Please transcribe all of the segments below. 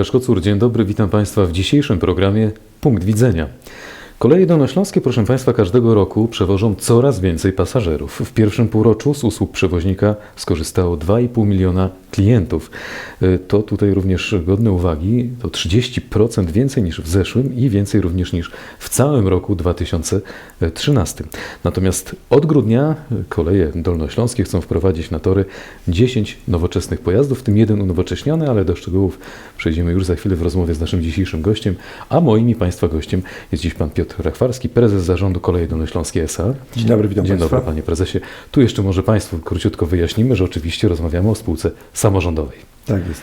Łukasz Kocur, dzień dobry, witam Państwa w dzisiejszym programie Punkt Widzenia. Koleje dolnośląskie, proszę Państwa, każdego roku przewożą coraz więcej pasażerów. W pierwszym półroczu z usług przewoźnika skorzystało 2,5 miliona klientów. Y, To tutaj również godne uwagi, to 30% więcej niż w zeszłym i więcej również niż w całym roku 2013. Natomiast od grudnia koleje dolnośląskie chcą wprowadzić na tory 10 nowoczesnych pojazdów, w tym jeden unowocześniony, ale do szczegółów przejdziemy już za chwilę w rozmowie z naszym dzisiejszym gościem, a moim i Państwa gościem jest dziś Pan Piotr Rachwarski, prezes zarządu Koleje Dolnośląskie S.A. Dzień dobry, witam Dzień Państwa. dobry Panie Prezesie. Tu jeszcze może Państwu króciutko wyjaśnimy, że oczywiście rozmawiamy o spółce samorządowej. Tak jest.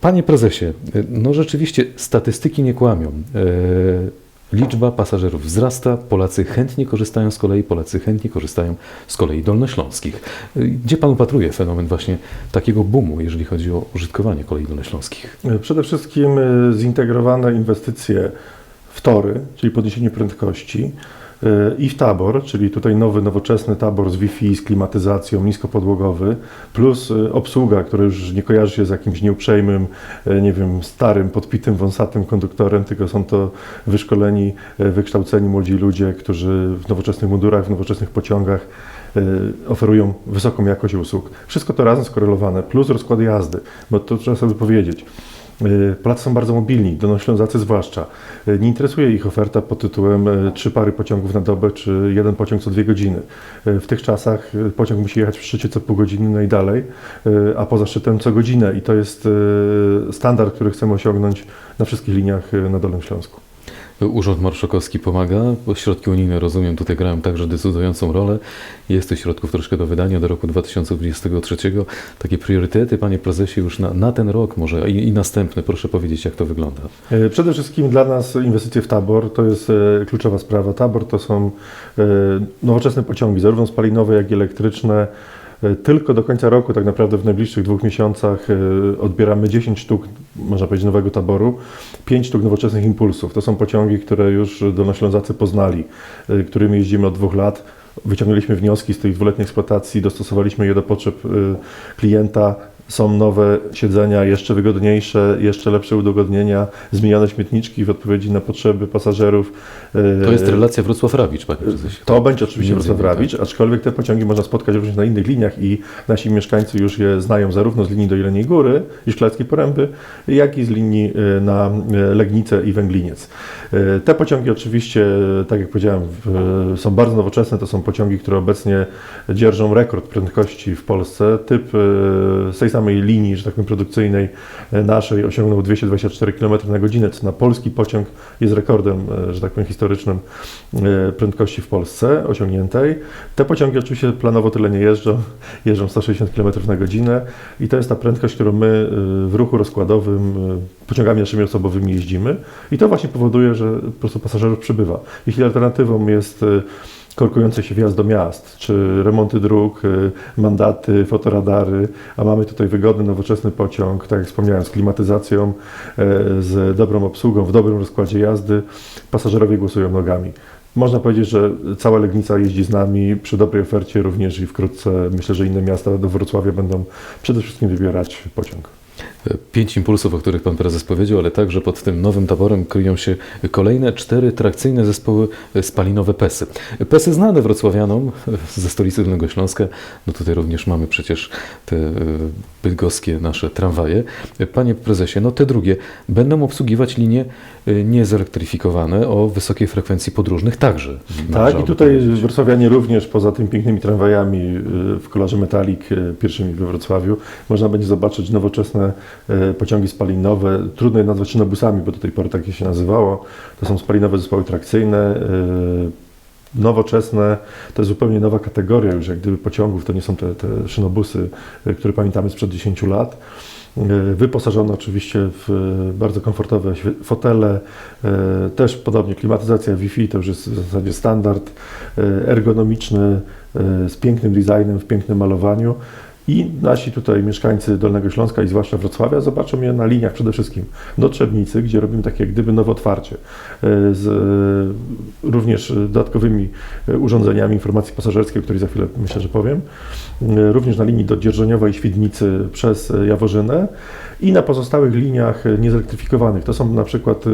Panie prezesie, no rzeczywiście statystyki nie kłamią. E, Liczba pasażerów wzrasta, Polacy chętnie korzystają z kolei, Polacy chętnie korzystają z kolei dolnośląskich. E, Gdzie Pan upatruje fenomen właśnie takiego boomu, jeżeli chodzi o użytkowanie kolei dolnośląskich? Przede wszystkim zintegrowane inwestycje w tory, czyli podniesienie prędkości y, i w tabor, czyli tutaj nowy, nowoczesny tabor z Wi-Fi, z klimatyzacją, niskopodłogowy, plus y, obsługa, która już nie kojarzy się z jakimś nieuprzejmym, y, nie wiem, starym, podpitym, wąsatym konduktorem, tylko są to wyszkoleni, wykształceni młodzi ludzie, którzy w nowoczesnych mundurach, w nowoczesnych pociągach oferują wysoką jakość usług. Wszystko to razem skorelowane, plus rozkład jazdy, bo to trzeba sobie powiedzieć. Y, Polacy są bardzo mobilni, Dolnoślązacy zwłaszcza. Y, Nie interesuje ich oferta pod tytułem y, trzy pary pociągów na dobę, czy jeden pociąg co dwie godziny. W tych czasach pociąg musi jechać w szczycie co pół godziny, no i dalej, y, a poza szczytem co godzinę. I to jest standard, który chcemy osiągnąć na wszystkich liniach na Dolnym Śląsku. Urząd Marszałkowski pomaga, środki unijne, rozumiem, tutaj grają także decydującą rolę. Jest tych środków troszkę do wydania do roku 2023. Takie priorytety, panie prezesie, już na, na ten rok może i, i następny. Proszę powiedzieć, jak to wygląda. E, Przede wszystkim dla nas inwestycje w tabor to jest e, kluczowa sprawa. Tabor to są e, nowoczesne pociągi, zarówno spalinowe, jak i elektryczne. E, Tylko do końca roku, tak naprawdę w najbliższych dwóch miesiącach, e, odbieramy 10 sztuk, można powiedzieć, nowego taboru, 5 sztuk nowoczesnych impulsów. To są pociągi, które już Dolnoślązacy poznali, e, którymi jeździmy od dwóch lat. Wyciągnęliśmy wnioski z tej dwuletniej eksploatacji, dostosowaliśmy je do potrzeb klienta. Są nowe siedzenia, jeszcze wygodniejsze, jeszcze lepsze udogodnienia, zmienione śmietniczki w odpowiedzi na potrzeby pasażerów. E, To jest relacja Wrocław-Rawicz, panie prezesie. to będzie oczywiście Między Wrocław innymi, Rawicz, aczkolwiek te pociągi można spotkać również na innych liniach i nasi mieszkańcy już je znają zarówno z linii do Jeleniej Góry i Szklarskiej Poręby, jak i z linii e, na e, Legnicę i Węgliniec. E, Te pociągi oczywiście, e, tak jak powiedziałem, są bardzo nowoczesne. To są pociągi, które obecnie dzierżą rekord prędkości w Polsce. Typ e, tej samej linii, że tak powiem, produkcyjnej e, naszej osiągnął 224 km na godzinę, co na polski pociąg jest rekordem, e, że tak powiem, historycznym e, prędkości w Polsce osiągniętej. Te pociągi oczywiście planowo tyle nie jeżdżą, jeżdżą 160 km na godzinę i to jest ta prędkość, którą my w ruchu rozkładowym pociągami naszymi osobowymi jeździmy i to właśnie powoduje, że po prostu pasażerów przybywa. Jeśli alternatywą jest e, korkujący się wjazd do miast, czy remonty dróg, y, mandaty, fotoradary, a mamy tutaj wygodny, nowoczesny pociąg, tak jak wspomniałem, z klimatyzacją, e, z dobrą obsługą, w dobrym rozkładzie jazdy, pasażerowie głosują nogami. Można powiedzieć, że cała Legnica jeździ z nami przy dobrej ofercie również i wkrótce myślę, że inne miasta do Wrocławia będą przede wszystkim wybierać pociąg. Pięć impulsów, o których pan prezes powiedział, ale także pod tym nowym taborem kryją się kolejne cztery trakcyjne zespoły spalinowe PESy. PESy znane wrocławianom ze stolicy Dolnego Śląska. No tutaj również mamy przecież te e, bydgoskie nasze tramwaje. Panie prezesie, no te drugie będą obsługiwać linie e, niezelektryfikowane o wysokiej frekwencji podróżnych także. Tak, i tutaj powiedzieć. wrocławianie również poza tymi pięknymi tramwajami y, w kolorze metalik pierwszymi we Wrocławiu można będzie zobaczyć nowoczesne y, pociągi spalinowe. Trudno je nazwać szynobusami, bo do tej pory takie się nazywało. To są spalinowe zespoły trakcyjne. y, Nowoczesne, to jest zupełnie nowa kategoria już jak gdyby pociągów, to nie są te, te szynobusy, y, które pamiętamy sprzed 10 lat. Wyposażone oczywiście w bardzo komfortowe fotele, też podobnie klimatyzacja Wi-Fi to już jest w zasadzie standard, ergonomiczny, z pięknym designem, w pięknym malowaniu. I nasi tutaj mieszkańcy Dolnego Śląska i zwłaszcza Wrocławia zobaczą je na liniach przede wszystkim do Trzebnicy, gdzie robimy takie jak gdyby nowe otwarcie e, z e, również dodatkowymi e, urządzeniami informacji pasażerskiej, o której za chwilę myślę, że powiem. Również na linii do Dzierżoniowa i Świdnicy przez Jaworzynę i na pozostałych liniach niezelektryfikowanych. To są na przykład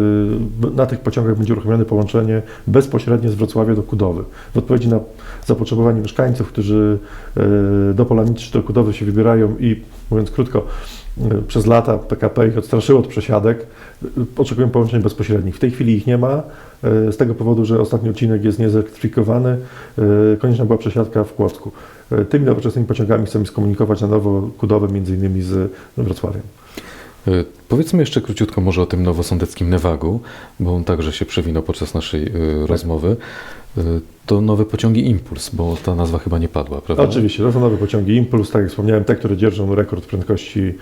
na tych pociągach będzie uruchomione połączenie bezpośrednie z Wrocławia do Kudowy. W odpowiedzi na zapotrzebowanie mieszkańców, którzy do Polanicy czy do Kudowy się wybierają i mówiąc krótko, e, przez lata PKP ich odstraszyło od przesiadek, e, oczekują połączeń bezpośrednich. W tej chwili ich nie ma, e, z tego powodu, że ostatni odcinek jest niezelektryfikowany, konieczna była przesiadka w Kłodzku. Tymi nowoczesnymi pociągami chcemy skomunikować na nowo Kudowę między innymi z Wrocławiem. Powiedzmy jeszcze króciutko może o tym nowosądeckim Newagu, bo on także się przewinął podczas naszej e, rozmowy. E, To nowe pociągi Impuls, bo ta nazwa chyba nie padła, prawda? Oczywiście, to są nowe pociągi Impuls, tak jak wspomniałem, te, które dzierżą rekord prędkości e,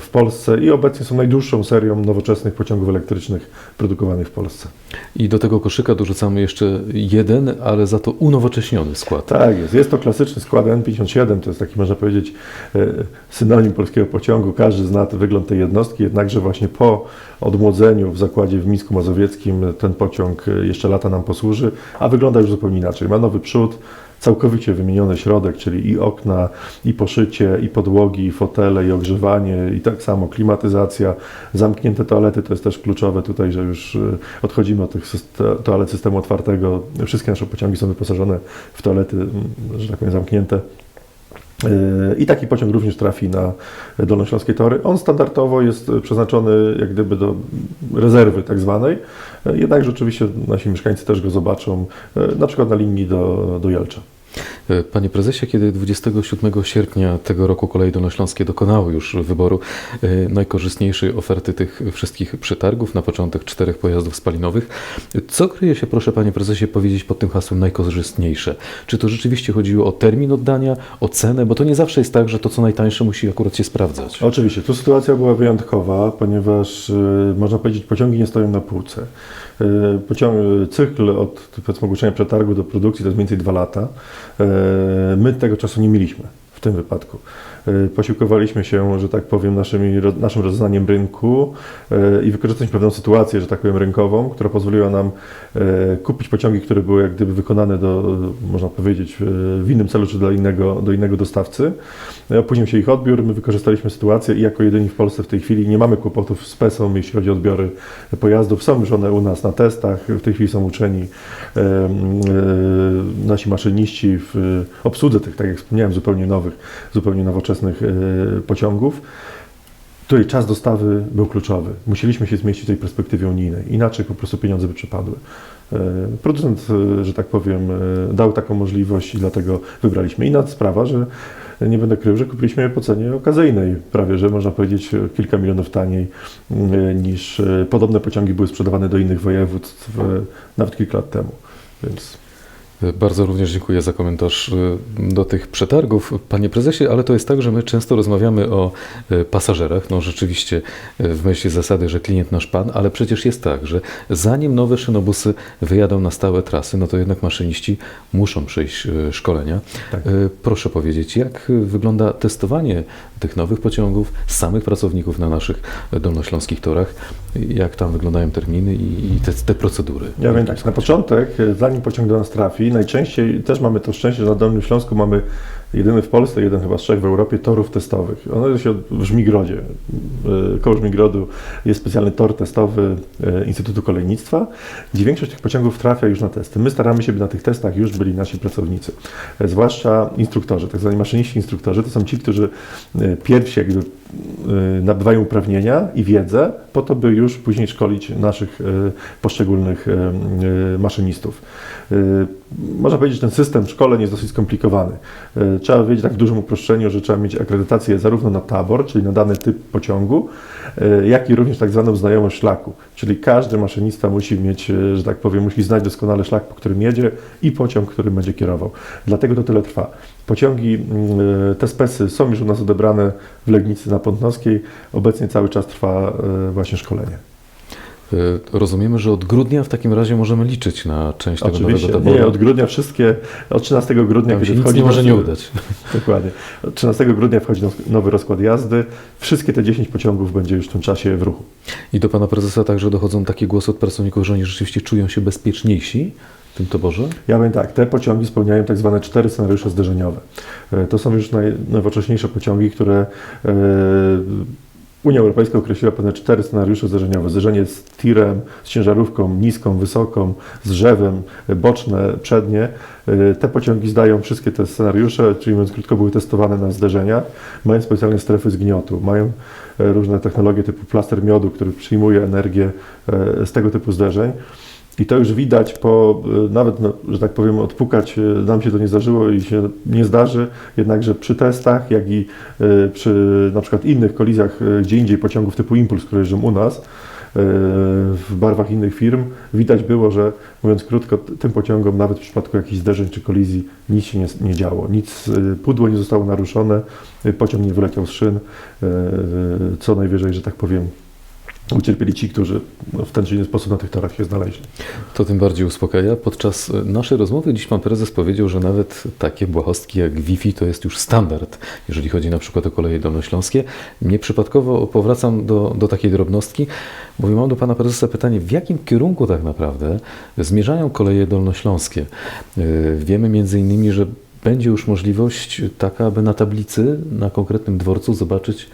w Polsce i obecnie są najdłuższą serią nowoczesnych pociągów elektrycznych produkowanych w Polsce. I do tego koszyka dorzucamy jeszcze jeden, ale za to unowocześniony skład. Tak jest, jest to klasyczny skład N57, to jest taki można powiedzieć e, synonim polskiego pociągu, każdy zna wygląd tej jednostki, jednakże właśnie po odmłodzeniu w zakładzie w Mińsku Mazowieckim ten pociąg e, jeszcze lata nam posłuży, a wygląda już zupełnie inaczej. Ma nowy przód, całkowicie wymieniony środek, czyli i okna, i poszycie, i podłogi, i fotele, i ogrzewanie, i tak samo klimatyzacja, zamknięte toalety, to jest też kluczowe tutaj, że już e, odchodzimy od tych toalet systemu otwartego. Wszystkie nasze pociągi są wyposażone w toalety, że tak powiem, zamknięte. Yy, I taki pociąg również trafi na Dolnośląskie Tory. On standardowo jest przeznaczony jak gdyby do rezerwy tak zwanej, Yy, jednakże oczywiście nasi mieszkańcy też go zobaczą, yy, na przykład na linii do, do Jelcza. E, Panie prezesie, kiedy 27 sierpnia tego roku Koleje Dolnośląskie dokonały już wyboru e, najkorzystniejszej oferty tych wszystkich przetargów, na początek czterech pojazdów spalinowych, co kryje się, proszę panie prezesie, powiedzieć pod tym hasłem najkorzystniejsze? Czy to rzeczywiście chodziło o termin oddania, o cenę? Bo to nie zawsze jest tak, że to co najtańsze musi akurat się sprawdzać. Oczywiście, tu sytuacja była wyjątkowa, ponieważ yy, można powiedzieć, pociągi nie stoją na półce. Yy, Pociąg, cykl od powiedzmy ogłoszenia przetargu do produkcji to jest mniej więcej dwa lata. Yy, My tego czasu nie mieliśmy tym wypadku. Yy, Posiłkowaliśmy się, że tak powiem, naszymi, naszym rozeznaniem rynku yy, i wykorzystaliśmy pewną sytuację, że tak powiem, rynkową, która pozwoliła nam yy, kupić pociągi, które były jak gdyby wykonane do, można powiedzieć, w innym celu czy dla innego, do innego dostawcy. E, Opóźnił się ich odbiór, my wykorzystaliśmy sytuację i jako jedyni w Polsce w tej chwili nie mamy kłopotów z PESą, jeśli chodzi o odbiory pojazdów. Są już one u nas na testach, w tej chwili są uczeni nasi maszyniści w e, obsłudze tych, tak jak wspomniałem, zupełnie nowych, zupełnie nowoczesnych e, pociągów. Tutaj czas dostawy był kluczowy. Musieliśmy się zmieścić w tej perspektywie unijnej, inaczej po prostu pieniądze by przepadły. E, Producent, że tak powiem, dał taką możliwość i dlatego wybraliśmy. Inna sprawa, że nie będę krył, że kupiliśmy je po cenie okazyjnej, prawie że można powiedzieć kilka milionów taniej niż podobne pociągi były sprzedawane do innych województw nawet kilka lat temu. Więc Bardzo również dziękuję za komentarz e, do tych przetargów, panie prezesie, ale to jest tak, że my często rozmawiamy o e, pasażerach. No rzeczywiście e, w myśl zasady, że klient nasz pan, ale przecież jest tak, że zanim nowe szynobusy wyjadą na stałe trasy, no to jednak maszyniści muszą przejść szkolenia. Tak. Proszę powiedzieć, jak wygląda testowanie tych nowych pociągów, samych pracowników na naszych dolnośląskich torach, jak tam wyglądają terminy i te, te procedury? Ja wiem tak, na początek, zanim pociąg do nas trafi, najczęściej też mamy to szczęście, że na Dolnym Śląsku mamy jedyny w Polsce, jeden chyba z trzech w Europie torów testowych. One się w Żmigrodzie. E, Koło Żmigrodu jest specjalny tor testowy e, Instytutu Kolejnictwa, gdzie większość tych pociągów trafia już na testy. My staramy się, by na tych testach już byli nasi pracownicy, e, zwłaszcza instruktorzy, tak zwani maszyniści instruktorzy. To są ci, którzy e, pierwsi jakby nabywają uprawnienia i wiedzę po to, by już później szkolić naszych e, poszczególnych e, maszynistów. Można powiedzieć, że ten system szkoleń jest dosyć skomplikowany. Trzeba wiedzieć tak w dużym uproszczeniu, że trzeba mieć akredytację zarówno na tabor, czyli na dany typ pociągu, jak i również tak zwaną znajomość szlaku. Czyli każdy maszynista musi mieć, że tak powiem, musi znać doskonale szlak, po którym jedzie i pociąg, którym będzie kierował. Dlatego to tyle trwa. Pociągi, mm, e, te spesy są już u nas odebrane w Legnicy na Pątnowskiej. Obecnie cały czas trwa e, właśnie szkolenie. Y, Rozumiemy, że od grudnia w takim razie możemy liczyć na część tego Oczywiście, nowego taboru. nie, od grudnia wszystkie, od 13 grudnia, Tam kiedy wchodzi nie może nie udać. Dokładnie. Od 13 grudnia wchodzi now- nowy rozkład jazdy. Wszystkie te 10 pociągów będzie już w tym czasie w ruchu. I do pana prezesa także dochodzą takie głosy od pracowników, że oni rzeczywiście czują się bezpieczniejsi w tym toborze? Ja powiem tak, te pociągi spełniają tak zwane cztery scenariusze zderzeniowe. E, To są już naj, najnowocześniejsze pociągi, które e, Unia Europejska określiła pewne cztery scenariusze zderzeniowe. Zderzenie z tirem, z ciężarówką niską, wysoką, z drzewem, e, boczne, przednie. Te pociągi zdają wszystkie te scenariusze, czyli mówiąc krótko, były testowane na zderzeniach. Mają specjalne strefy zgniotu, mają różne technologie typu plaster miodu, który przyjmuje energię z tego typu zderzeń. I to już widać po, y, nawet, no, że tak powiem, odpukać, y, nam się to nie zdarzyło i się nie zdarzy, jednakże przy testach, jak i y, przy na przykład innych kolizjach gdzie indziej pociągów typu Impuls, które jeżdżą u nas, w barwach innych firm, widać było, że mówiąc krótko, tym pociągom nawet w przypadku jakichś zderzeń czy kolizji nic się nie, nie działo, nic, pudło nie zostało naruszone, pociąg nie wyleciał z szyn, co najwyżej, że tak powiem, ucierpieli ci, którzy no, w ten czy inny sposób na tych torach się znaleźli. To tym bardziej uspokaja. Podczas e, naszej rozmowy dziś pan prezes powiedział, że nawet takie błahostki jak Wi-Fi to jest już standard, jeżeli chodzi na przykład o koleje dolnośląskie. Nieprzypadkowo powracam do, do takiej drobnostki, bo mam do pana prezesa pytanie, w jakim kierunku tak naprawdę zmierzają koleje dolnośląskie? E, Wiemy między innymi, że będzie już możliwość taka, aby na tablicy, na konkretnym dworcu zobaczyć,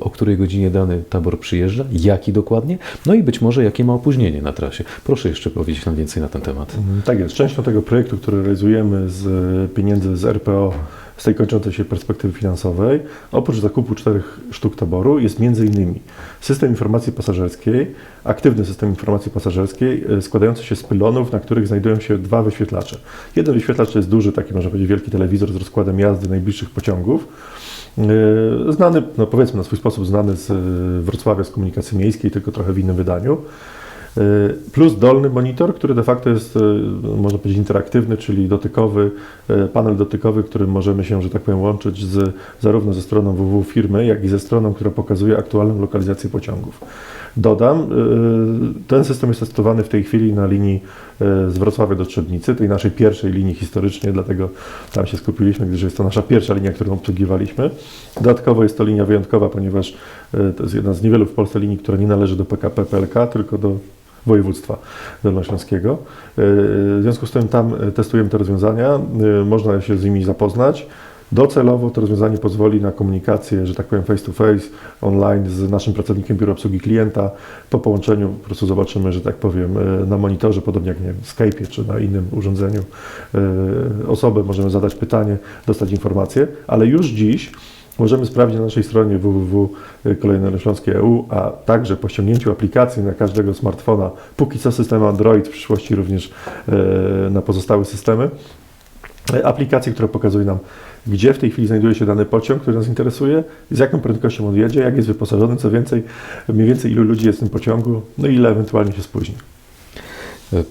o której godzinie dany tabor przyjeżdża, jaki dokładnie, no i być może jakie ma opóźnienie na trasie. Proszę jeszcze powiedzieć nam więcej na ten temat. Tak jest. Częścią tego projektu, który realizujemy z e, pieniędzy z RPO, z tej kończącej się perspektywy finansowej, oprócz zakupu czterech sztuk taboru, jest innymi system informacji pasażerskiej, aktywny system informacji pasażerskiej, e, składający się z pylonów, na których znajdują się dwa wyświetlacze. Jeden wyświetlacz to jest duży, taki można powiedzieć wielki telewizor z rozkładem jazdy najbliższych pociągów. E, Znany, no powiedzmy na swój sposób znany z e, Wrocławia, z komunikacji miejskiej, tylko trochę w innym wydaniu. E, Plus dolny monitor, który de facto jest, e, można powiedzieć, interaktywny, czyli dotykowy, e, panel dotykowy, którym możemy się, że tak powiem, łączyć z, zarówno ze stroną www firmy, jak i ze stroną, która pokazuje aktualną lokalizację pociągów. Dodam, e, ten system jest testowany w tej chwili na linii e, z Wrocławia do Trzebnicy, tej naszej pierwszej linii historycznie, dlatego tam się skupiliśmy, gdyż jest to nasza pierwsza linia, którą obsługiwaliśmy. Dodatkowo jest to linia wyjątkowa, ponieważ e, to jest jedna z niewielu w Polsce linii, która nie należy do PKP PLK, tylko do województwa dolnośląskiego. W związku z tym tam testujemy te rozwiązania, można się z nimi zapoznać. Docelowo to rozwiązanie pozwoli na komunikację, że tak powiem face to face, online z naszym pracownikiem biura obsługi klienta. Po połączeniu po prostu zobaczymy, że tak powiem, e, na monitorze, podobnie jak nie wiem, w Skype'ie czy na innym urządzeniu, e, osobę możemy zadać pytanie, dostać informację, ale już dziś Możemy sprawdzić na naszej stronie www.kolejnorześląskie.eu, a także po ściągnięciu aplikacji na każdego smartfona, póki co system Android, w przyszłości również e, na pozostałe systemy, e, aplikację, która pokazuje nam, gdzie w tej chwili znajduje się dany pociąg, który nas interesuje, z jaką prędkością on jedzie, jak jest wyposażony, co więcej, mniej więcej ilu ludzi jest w tym pociągu, no i ile ewentualnie się spóźni.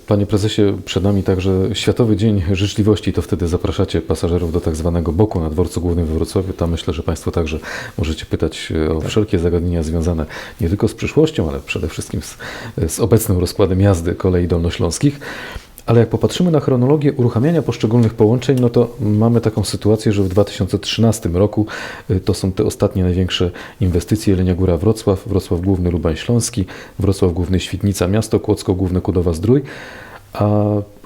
Panie prezesie, przed nami także Światowy Dzień Życzliwości. To wtedy zapraszacie pasażerów do tak zwanego boku na dworcu głównym we Wrocławiu. Tam myślę, że Państwo także możecie pytać e, o wszelkie zagadnienia związane nie tylko z przyszłością, ale przede wszystkim z, z obecnym rozkładem jazdy kolei dolnośląskich. Ale jak popatrzymy na chronologię uruchamiania poszczególnych połączeń, no to mamy taką sytuację, że w 2013 roku y, to są te ostatnie największe inwestycje Jelenia Góra Wrocław, Wrocław Główny Lubań Śląski, Wrocław Główny Świdnica Miasto, Kłodzko Główne Kudowa Zdrój, a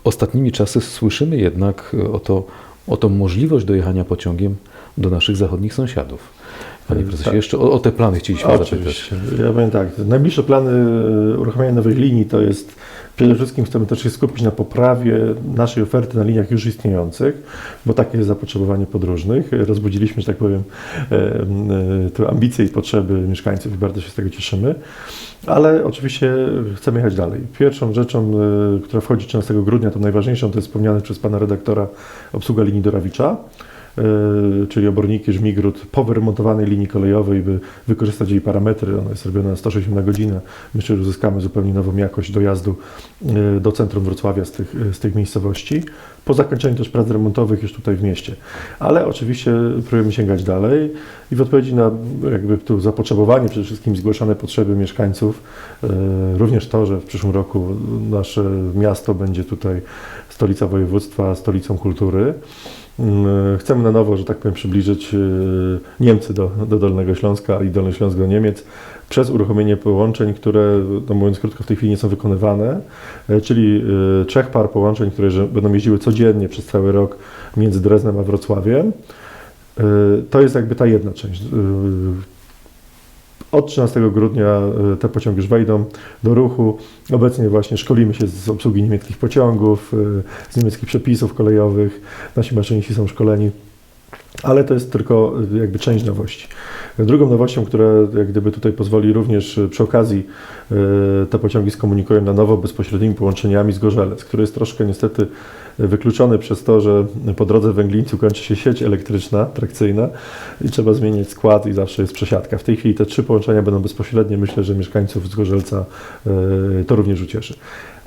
ostatnimi czasy słyszymy jednak y, o, to, o tą możliwość dojechania pociągiem do naszych zachodnich sąsiadów. Panie Y, prezesie, tak. jeszcze o, o te plany chcieliśmy zapytać. Oczywiście. Ja powiem tak, najbliższe plany e, uruchamiania nowych linii to jest przede wszystkim chcemy też się skupić na poprawie naszej oferty na liniach już istniejących, bo takie jest zapotrzebowanie podróżnych. Rozbudziliśmy, że tak powiem, e, e, te ambicje i potrzeby mieszkańców i bardzo się z tego cieszymy. Ale oczywiście chcemy jechać dalej. Pierwszą rzeczą, która wchodzi 13 grudnia, tą najważniejszą, to jest wspomniane przez pana redaktora obsługa linii do Rawicza. e, czyli oborniki Żmigród po wyremontowanej linii kolejowej, by wykorzystać jej parametry. Ona jest robiona na 160 na godzinę. Myślę, że uzyskamy zupełnie nową jakość dojazdu e, do centrum Wrocławia z tych, z tych miejscowości. Po zakończeniu też prac remontowych już tutaj w mieście. Ale oczywiście próbujemy sięgać dalej i w odpowiedzi na jakby tu zapotrzebowanie, przede wszystkim zgłaszane potrzeby mieszkańców, e, również to, że w przyszłym roku nasze miasto będzie tutaj stolica województwa, stolicą kultury. Mm, Chcemy na nowo, że tak powiem, przybliżyć e, Niemcy do, do Dolnego Śląska i Dolny Śląsk do Niemiec przez uruchomienie połączeń, które, no mówiąc krótko, w tej chwili nie są wykonywane, e, czyli e, trzech par połączeń, które będą jeździły codziennie przez cały rok między Dreznem a Wrocławiem. E, To jest jakby ta jedna część. Od 13 grudnia e, te pociągi już wejdą do ruchu. Obecnie właśnie szkolimy się z obsługi niemieckich pociągów, e, z niemieckich przepisów kolejowych. Nasi maszyniści są szkoleni, ale to jest tylko e, jakby część nowości. Drugą nowością, która jak gdyby tutaj pozwoli również e, przy okazji e, te pociągi skomunikują na nowo bezpośrednimi połączeniami z Gorzelec, który jest troszkę niestety wykluczony przez to, że po drodze w Węglińcu kończy się sieć elektryczna, trakcyjna i trzeba zmienić skład i zawsze jest przesiadka. W tej chwili te trzy połączenia będą bezpośrednie. Myślę, że mieszkańców z Gorzelca to również ucieszy.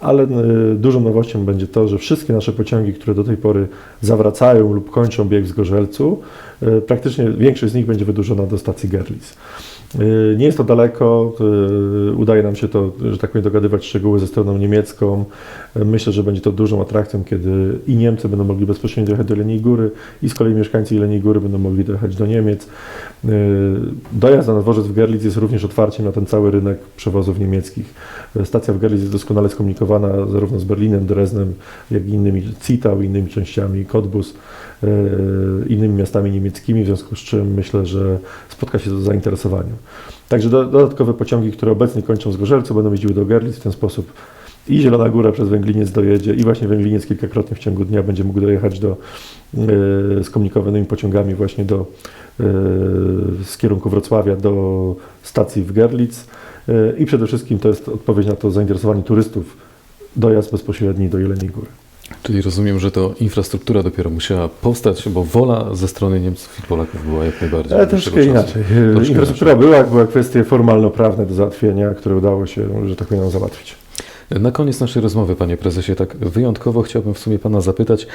Ale e, dużą nowością będzie to, że wszystkie nasze pociągi, które do tej pory zawracają lub kończą bieg w Zgorzelcu, e, praktycznie większość z nich będzie wydłużona do stacji Gerlitz. E, Nie jest to daleko, udaje nam się to, że tak powiem, dogadywać szczegóły ze stroną niemiecką. Myślę, że będzie to dużą atrakcją, kiedy i Niemcy będą mogli bezpośrednio dojechać do Jeleniej Góry i z kolei mieszkańcy Jeleniej Góry będą mogli dojechać do Niemiec. Dojazd na dworzec w Gerlitz jest również otwarciem na ten cały rynek przewozów niemieckich. Stacja w Gerlitz jest doskonale skomunikowana zarówno z Berlinem, Dreznem, jak i innymi Citał, innymi częściami, Cottbus, e, innymi miastami niemieckimi, w związku z czym myślę, że spotka się z zainteresowaniem. Także do, dodatkowe pociągi, które obecnie kończą z Gorzelcu, będą jeździły do Gerlitz w ten sposób. I Zielona Góra przez Węgliniec dojedzie, i właśnie Węgliniec kilkakrotnie w ciągu dnia będzie mógł dojechać do, e, skomunikowanymi pociągami właśnie do, z kierunku Wrocławia do stacji w Gerlitz. E, I przede wszystkim to jest odpowiedź na to zainteresowanie turystów, dojazd bezpośredni do Jeleniej Góry. Czyli rozumiem, że to infrastruktura dopiero musiała powstać, bo wola ze strony Niemców i Polaków była jak najbardziej. Ale troszkę inaczej. Troszkę Infrastruktura była, była kwestie formalno-prawne do załatwienia, które udało się, że tak powiem, załatwić. Na koniec naszej rozmowy, panie prezesie, tak wyjątkowo chciałbym w sumie pana zapytać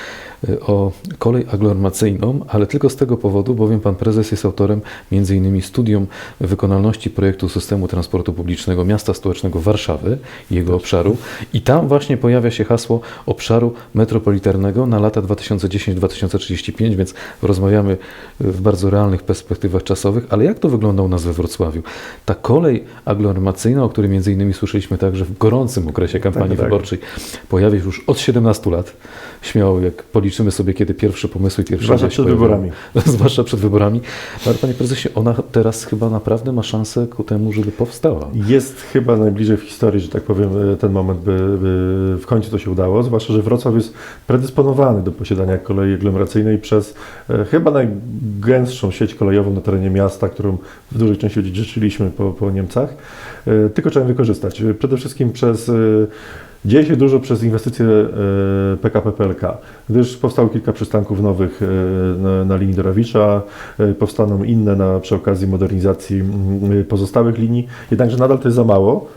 y, o kolej aglomeracyjną, ale tylko z tego powodu, bowiem pan prezes jest autorem m.in. studium wykonalności projektu systemu transportu publicznego miasta stołecznego Warszawy i jego obszaru i tam właśnie pojawia się hasło obszaru metropolitarnego na lata 2010-2035, więc rozmawiamy w bardzo realnych perspektywach czasowych, ale jak to wygląda u nas we Wrocławiu? Ta kolej aglomeracyjna, o której innymi słyszeliśmy także w gorącym okresie kampanii Tak, tak. wyborczej, pojawia się już od 17 lat. Śmiało, jak policzymy sobie, kiedy pierwsze pomysły, pierwsze Zwłaszcza przed pojawiają. wyborami. Zwłaszcza przed wyborami. Ale panie prezesie, ona teraz chyba naprawdę ma szansę ku temu, żeby powstała. Jest chyba najbliżej w historii, że tak powiem, e, ten moment, by, by w końcu to się udało, zwłaszcza, że Wrocław jest predysponowany do posiadania kolei aglomeracyjnej przez e, chyba najgęstszą sieć kolejową na terenie miasta, którą w dużej części odziedziczyliśmy po, po Niemcach, e, tylko trzeba ją wykorzystać. E, Przede wszystkim przez e, Dzieje się dużo przez inwestycje e, PKP PLK, gdyż powstało kilka przystanków nowych e, na, linii Dorawicza, e, powstaną inne na, przy okazji modernizacji pozostałych linii, jednakże nadal to jest za mało.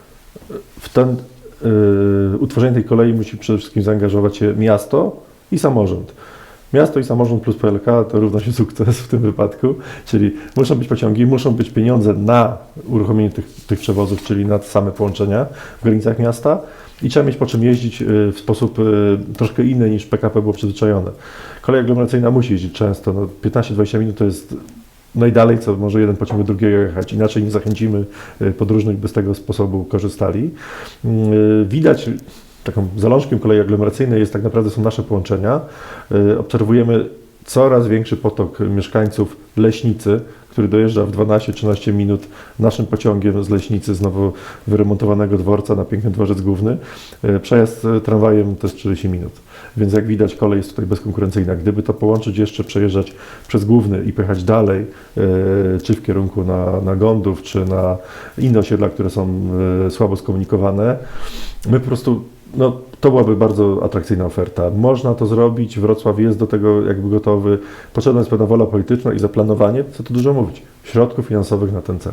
W ten utworzenie tej kolei musi przede wszystkim zaangażować się miasto i samorząd. Miasto i samorząd plus PLK to równa się sukces w tym wypadku, czyli muszą być pociągi, muszą być pieniądze na uruchomienie tych, tych przewozów, czyli na same połączenia w granicach miasta i trzeba mieć po czym jeździć y, w sposób y, troszkę inny niż PKP było przyzwyczajone. Kolej aglomeracyjna musi jeździć często, no 15-20 minut to jest najdalej, co może jeden pociąg do drugiego jechać. Inaczej nie zachęcimy y, podróżnych, by z tego sposobu korzystali. Widać taką zalążkiem kolei aglomeracyjnej jest tak naprawdę są nasze połączenia. Obserwujemy coraz większy potok mieszkańców Leśnicy, który dojeżdża w 12-13 minut naszym pociągiem z Leśnicy, z nowo wyremontowanego dworca na piękny dworzec główny. Y, Przejazd y, tramwajem to jest 30 minut. Więc jak widać kolej jest tutaj bezkonkurencyjna. Gdyby to połączyć jeszcze, przejeżdżać przez główny i pojechać dalej, y, czy w kierunku na, na Gondów, czy na inne osiedla, które są słabo skomunikowane, my po prostu no, to byłaby bardzo atrakcyjna oferta. Można to zrobić, Wrocław jest do tego jakby gotowy. Potrzebna jest pewna wola polityczna i zaplanowanie, co tu dużo mówić, środków finansowych na ten cel.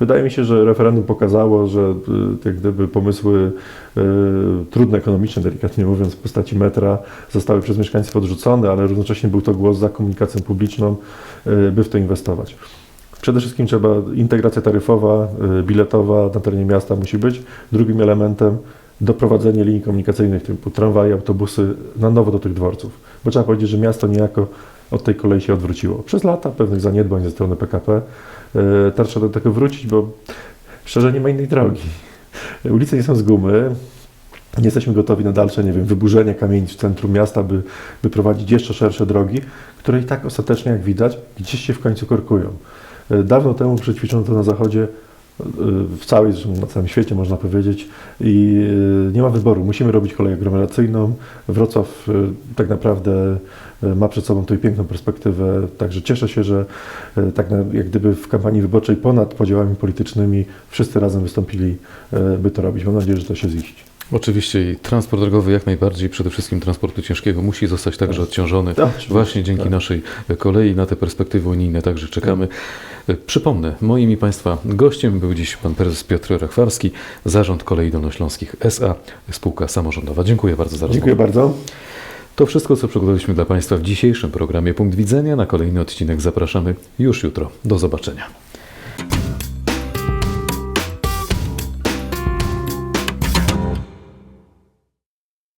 Wydaje mi się, że referendum pokazało, że y, jak gdyby pomysły y, trudne ekonomicznie, delikatnie mówiąc, w postaci metra zostały przez mieszkańców odrzucone, ale równocześnie był to głos za komunikacją publiczną, y, by w to inwestować. Przede wszystkim trzeba integracja taryfowa, y, biletowa na terenie miasta musi być. Drugim elementem doprowadzenie linii komunikacyjnych typu tramwaje, autobusy na nowo do tych dworców. Bo trzeba powiedzieć, że miasto niejako od tej kolei się odwróciło. Przez lata pewnych zaniedbań ze strony PKP. Teraz trzeba do tego wrócić, bo szczerze nie ma innej drogi. Ulice nie są z gumy. Nie jesteśmy gotowi na dalsze, nie wiem, wyburzenie kamienic w centrum miasta, by, by prowadzić jeszcze szersze drogi, które i tak ostatecznie, jak widać, gdzieś się w końcu korkują. E, Dawno temu przećwiczono to na zachodzie, w całej, na całym świecie można powiedzieć i e, nie ma wyboru. Musimy robić kolej aglomeracyjną. Wrocław e, tak naprawdę ma przed sobą tutaj piękną perspektywę, także cieszę się, że tak jak gdyby w kampanii wyborczej ponad podziałami politycznymi wszyscy razem wystąpili, by to robić. Mam nadzieję, że to się ziści. Oczywiście transport drogowy jak najbardziej, przede wszystkim transportu ciężkiego musi zostać także odciążony. Tak. Właśnie dzięki Tak. naszej kolei na te perspektywy unijne także czekamy. Przypomnę, moim i Państwa gościem był dziś pan prezes Piotr Rachwarski, Zarząd Kolei Dolnośląskich SA, spółka samorządowa. Dziękuję bardzo za rozmowę. Dziękuję bardzo. To wszystko, co przygotowaliśmy dla Państwa w dzisiejszym programie Punkt Widzenia. Na kolejny odcinek zapraszamy już jutro. Do zobaczenia.